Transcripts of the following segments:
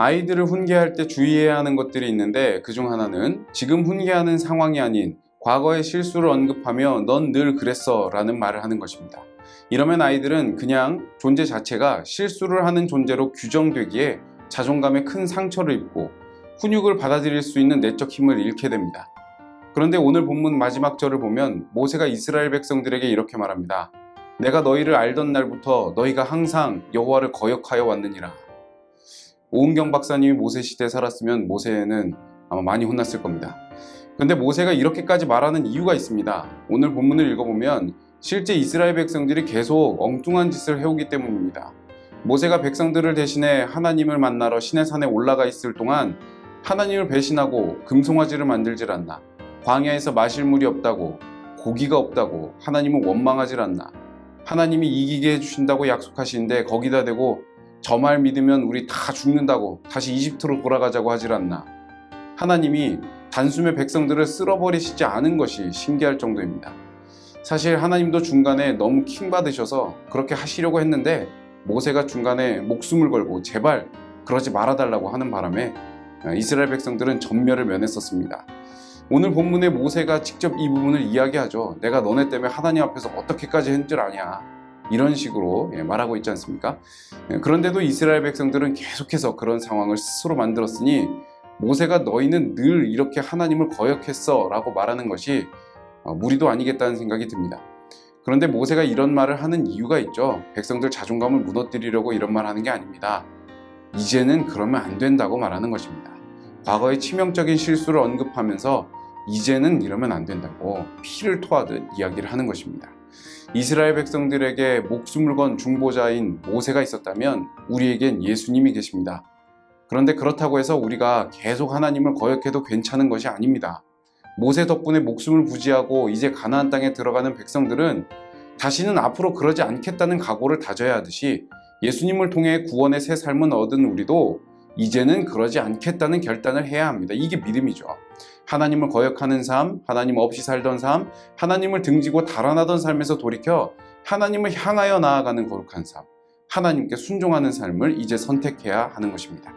아이들을 훈계할 때 주의해야 하는 것들이 있는데 그중 하나는 지금 훈계하는 상황이 아닌 과거의 실수를 언급하며 넌 늘 그랬어 라는 말을 하는 것입니다. 이러면 아이들은 그냥 존재 자체가 실수를 하는 존재로 규정되기에 자존감에 큰 상처를 입고 훈육을 받아들일 수 있는 내적 힘을 잃게 됩니다. 그런데 오늘 본문 마지막 절을 보면 모세가 이스라엘 백성들에게 이렇게 말합니다. 내가 너희를 알던 날부터 너희가 항상 여호와를 거역하여 왔느니라. 오은경 박사님이 모세 시대에 살았으면 모세는 아마 많이 혼났을 겁니다. 근데 모세가 이렇게까지 말하는 이유가 있습니다. 오늘 본문을 읽어보면 실제 이스라엘 백성들이 계속 엉뚱한 짓을 해오기 때문입니다. 모세가 백성들을 대신해 하나님을 만나러 시내 산에 올라가 있을 동안 하나님을 배신하고 금송아지를 만들질 않나. 광야에서 마실 물이 없다고 고기가 없다고 하나님은 원망하질 않나. 하나님이 이기게 해주신다고 약속하시는데 거기다 대고 저 말 믿으면 우리 다 죽는다고 다시 이집트로 돌아가자고 하질 않나. 하나님이 단숨에 백성들을 쓸어버리시지 않은 것이 신기할 정도입니다. 사실 하나님도 중간에 너무 킹받으셔서 그렇게 하시려고 했는데 모세가 중간에 목숨을 걸고 제발 그러지 말아달라고 하는 바람에 이스라엘 백성들은 전멸을 면했었습니다. 오늘 본문에 모세가 직접 이 부분을 이야기하죠. 내가 너네 때문에 하나님 앞에서 어떻게까지 했는 줄 아냐. 이런 식으로 예, 말하고 있지 않습니까? 예, 그런데도 이스라엘 백성들은 계속해서 그런 상황을 스스로 만들었으니 모세가 너희는 늘 이렇게 하나님을 거역했어 라고 말하는 것이 어, 무리도 아니겠다는 생각이 듭니다. 그런데 모세가 이런 말을 하는 이유가 있죠. 백성들 자존감을 무너뜨리려고 이런 말 하는 게 아닙니다. 이제는 그러면 안 된다고 말하는 것입니다. 과거의 치명적인 실수를 언급하면서 이제는 이러면 안 된다고 피를 토하듯 이야기를 하는 것입니다. 이스라엘 백성들에게 목숨을 건 중보자인 모세가 있었다면 우리에겐 예수님이 계십니다. 그런데 그렇다고 해서 우리가 계속 하나님을 거역해도 괜찮은 것이 아닙니다. 모세 덕분에 목숨을 부지하고 이제 가나안 땅에 들어가는 백성들은 다시는 앞으로 그러지 않겠다는 각오를 다져야 하듯이 예수님을 통해 구원의 새 삶을 얻은 우리도 이제는 그러지 않겠다는 결단을 해야 합니다. 이게 믿음이죠. 하나님을 거역하는 삶, 하나님 없이 살던 삶, 하나님을 등지고 달아나던 삶에서 돌이켜 하나님을 향하여 나아가는 거룩한 삶, 하나님께 순종하는 삶을 이제 선택해야 하는 것입니다.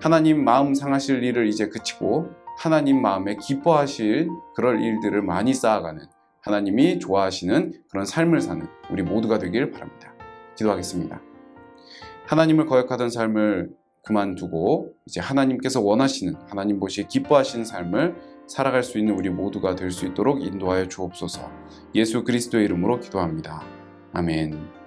하나님 마음 상하실 일을 이제 그치고 하나님 마음에 기뻐하실 그럴 일들을 많이 쌓아가는 하나님이 좋아하시는 그런 삶을 사는 우리 모두가 되길 바랍니다. 기도하겠습니다. 하나님을 거역하던 삶을 그만두고 이제 하나님께서 원하시는 하나님 보시에 기뻐하시는 삶을 살아갈 수 있는 우리 모두가 될 수 있도록 인도하여 주옵소서. 예수 그리스도의 이름으로 기도합니다. 아멘.